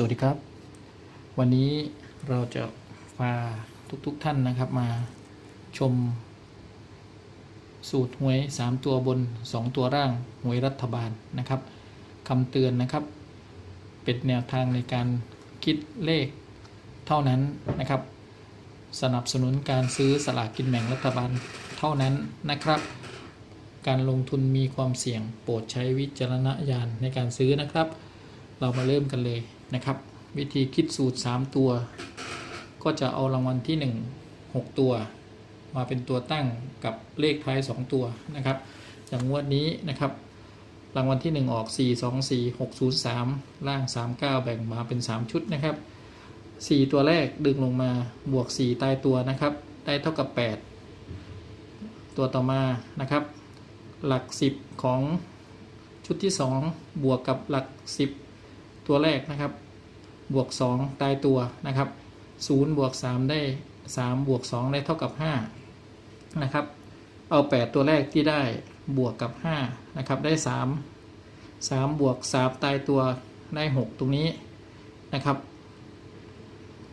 สวัสดีครับ วันนี้เราจะพาทุกๆทท่านนะครับมาชม สูตรหวย 3 ตัวบน 2 ตัวร่างหวยรัฐบาลนะครับคำเตือนนะครับ เป็นแนวทางในการคิดเลขเท่านั้นนะครับ สนับสนุนการซื้อสลากกินแบ่งรัฐบาลเท่านั้นนะครับ การลงทุนมีความเสี่ยงโปรดใช้วิจารณญาณในการซื้อนะครับ เรามาเริ่มกันเลยนะครับ วิธีคิดสูตร 3 ตัว ก็จะเอารางวัลที่ 1 6 ตัว มาเป็นตัวตั้งกับเลขท้าย 2 ตัวนะครับ อย่างงวดนี้นะครับ รางวัลที่ 1 ออก 4 2 4 6 0 3 ล่าง 39 แบ่งมาเป็น 3 ชุดนะครับ 4 ตัวแรกดึงลงมาบวก 4 ตายตัวนะครับ ได้เท่ากับ 8 ตัวต่อมานะครับ หลัก 10 ของชุดที่ 2 บวกกับหลัก 10 ตัวแรกนะครับ บวก 2 ตายตัวนะครับ0บวก 3 ได้ 3 บวก 2 ได้เท่ากับ 5 นะครับ เอา 8 ตัวแรกที่ได้บวกกับ 5 นะครับ ได้ 3 3 บวก 3 ตายตัวได้ 6 ตรงนี้นะครับ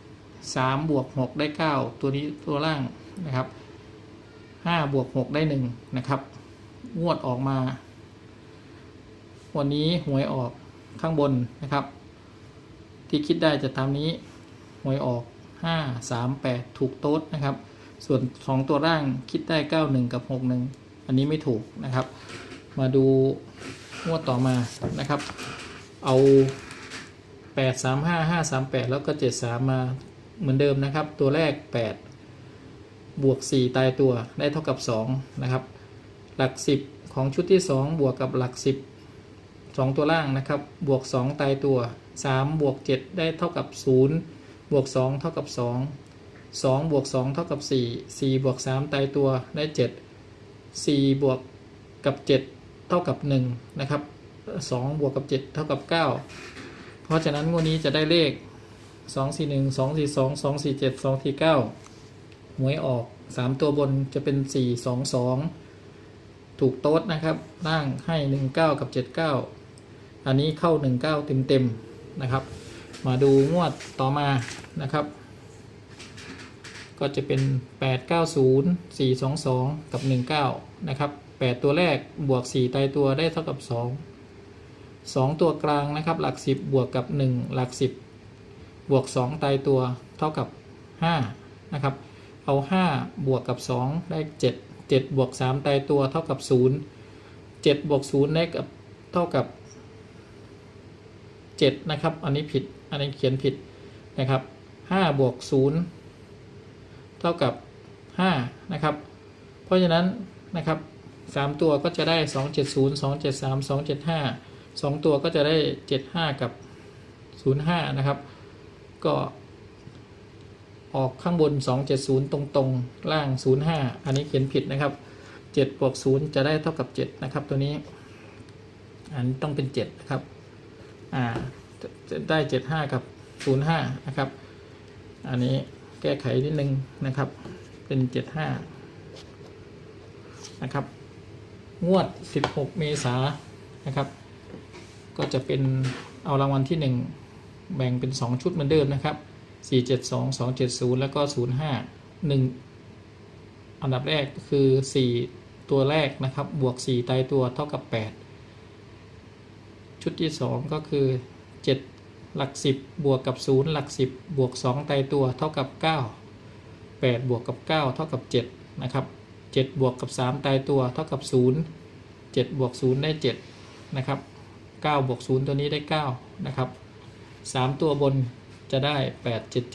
3 บวก 6 ได้ 9 ตัวนี้ตัวล่างนะครับ5บวก 6 ได้ 1 นะครับ งวดออกมา วันนี้หวยออก ข้างบนนะครับ ที่คิดได้จะตามนี้หวยออก 5 3 8 ถูกโต๊ดนะครับ ส่วน 2 ตัวร่างคิดได้ 91 กับ 61 อันนี้ไม่ถูกนะครับ มาดูงวดต่อมานะครับ เอา 8 3 5 5 3 8 แล้วก็ 7 3 มาเหมือนเดิมนะครับ ตัวแรก 8 บวก 4 ตายตัวได้เท่ากับ 2 นะครับ หลัก 10 ของชุดที่ 2 บวกกับหลัก 10 2 ตัวล่างนะครับ บวก 2 ตายตัว 3 บวก 7 ได้เท่ากับ 0 บวก 2 เท่ากับ 2 2 บวก 2 เท่ากับ 4 4 บวก 3 ตายตัวได้ 7 4 บวกกับ 7 เท่ากับ 1 นะครับ 2 บวกกับ 7 เท่ากับ 9 เพราะฉะนั้นงวดนี้จะได้เลข 2 4 1 2 4 2 2 4 7 2 4 9หวยออก 3 ตัวบนจะเป็น 4 2 2ถูกโต๊ดนะครับล่างให้ 19 กับ 79 อันนี้เข้า 19 เต็มๆนะครับ มาดูงวดต่อมานะครับ ก็จะเป็น 890 422 กับ 19 นะครับ 8 ตัวแรกบวก 4 ตายตัวได้เท่ากับ 2 2 ตัวกลางนะครับ หลัก 10 บวกกับ 1 หลัก 10 บวก 2 ตายตัวเท่ากับ 5 นะครับ เอา 5 บวกกับ 2 ได้ 7 7 บวก 3 ตายตัวเท่ากับ 0 7 บวก 0 ได้กับเท่ากับ 7 นะครับ อันนี้ผิด อันนี้เขียนผิดนะครับ5บวก0เท่ากับ5นะครับ เพราะฉะนั้นนะครับ3ตัวก็จะได้ 270 273 275 2 ตัวก็จะได้ 75 กับ 05 นะครับ ก็ออกข้างบน 270 ตรงๆ ล่าง 05 อันนี้เขียนผิดนะครับ7บวก0จะได้เท่ากับ 7 นะครับ ตัวนี้ อันนี้ต้องเป็น 7 นะครับ อ่าจะจะได้75กับ05นะครับ อันนี้แก้ไขนิดนึงนะครับ เป็น75นะครับ งวด16เมษานนะครับ ก็จะเป็นเอารางวัลที่1แบ่งเป็น2ชุดเหมือนเดิมนะครับ472 270แล้วก็05 1อันดับแรกคือ4ตัวแรกนะครับ บวก4ตายตัวเท่ากับ8 ชุดที่ 2 ก็คือ 7 หลัก 10 บวกกับ 0 หลัก 10 บวก2ตายตัวเท่ากับ 9 8 บวกกับ 9 เท่ากับ 7 นะครับ 7 บวกกับ 3 ตายตัวเท่ากับ 0 7 บวก 0 ได้ 7 นะครับ 9 บวก 0 ตัวนี้ได้ 9 นะครับ 3 ตัวบนจะได้ 8 7 7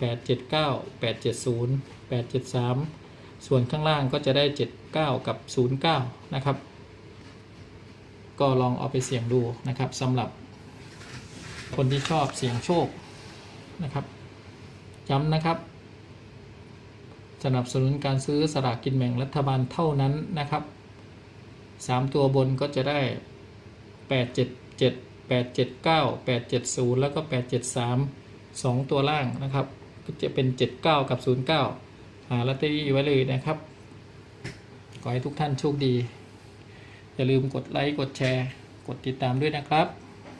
8 7 9 8 7 0 8 7 3 ส่วนข้างล่างก็จะได้ 7 9 กับ 0 9 นะครับ ก็ลองเอาไปเสี่ยงดูนะครับสำหรับคนที่ชอบเสี่ยงโชคนะครับย้ำนะครับสนับสนุนการซื้อสลากกินแบ่งรัฐบาลเท่านั้นนะครับ 3 ตัวบนก็จะได้ 877 879 870 แล้วก็ 873 2 ตัวล่างนะครับ ก็จะเป็น 79 กับ 09 หาลอตเตอรี่ไว้เลยนะครับ ขอให้ทุกท่านโชคดี อย่าลืมกดไลค์กดแชร์ กดติดตามด้วยนะครับ